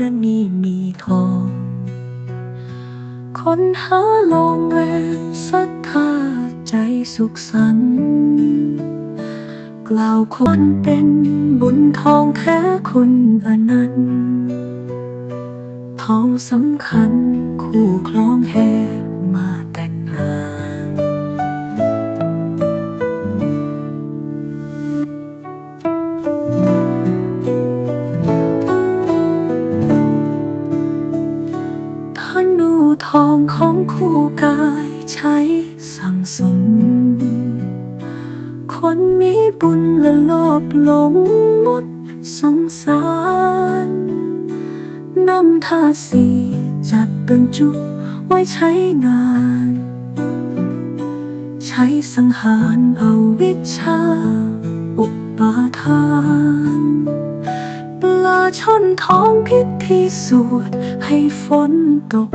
รณีมีทองคนหาลองแรงศรัทธาใจสุขสันต์กล่าวคนเป็นบุญทองแท้คุณอนันต์ทองสำคัญคู่คล้องแห่ ทองของคู่กายใช้สั่งสม คนมีบุญและโลภหลงหมดสงสารนำทาสีจัดเป็นจุไว้ใช้งาน ใช้สังหารเอาวิชา อุปาทานปลาชนท้องพิธีสวดให้ฝนตก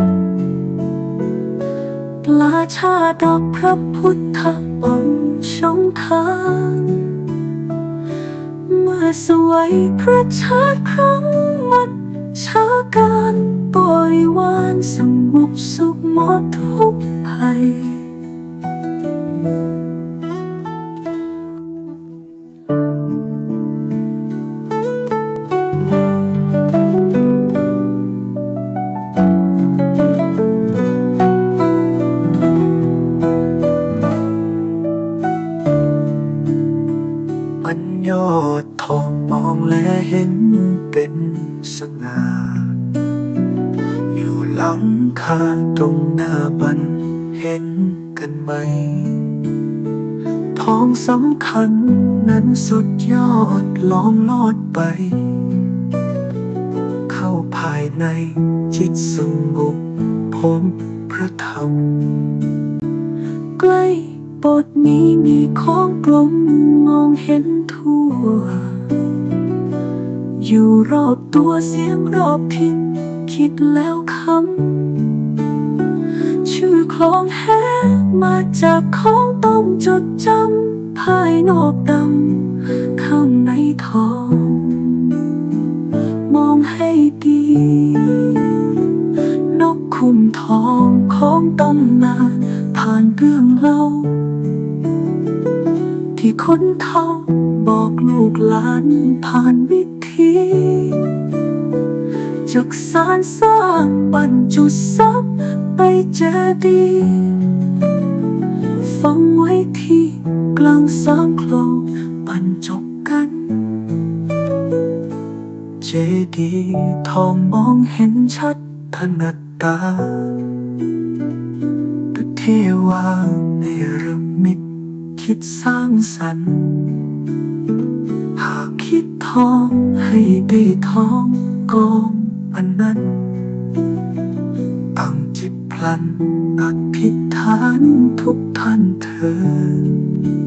ลาชาดอกพระพุทธองค์ชงทางเมื่อสวยพระชาติครั้งมัดชาการบริวานสงบสุขหมดทุ ยอดทองมองและเห็นเป็นสง่าอยู่หลังคาตรงหน้าบันเห็นกันไหม ทองสำคัญนั้นสุดยอดล้อมลอดไป เข้าภายในจิตสงบพบพระธรรมใกล้ บทนี้มีของกลมมองเห็นทั่ว อยู่รอบตัวเสียงรอบทิศคิดแล้วคำ ชื่อคลองแหมาจากของต้องจดจำภายนอกดำข้างในทอง มองให้ดีนกคุมทองของตำนานผ่านเรื่องเล่า ที่คนเท่าบอกลูกหลานผ่านวิธีจากสารสร้างบรรจุทรัพย์ไปเจดีย์ฟังไว้ที่กลางสามคลองบรรจบกัน เจดีย์ทองมองเห็นชัดถนัดตาต่เทวาในรมิต คิดสร้างสรรค์ หากคิดทองให้ได้ทองกองอันนั้นตั้งจิตพลันอธิษฐานทุกท่านเธอ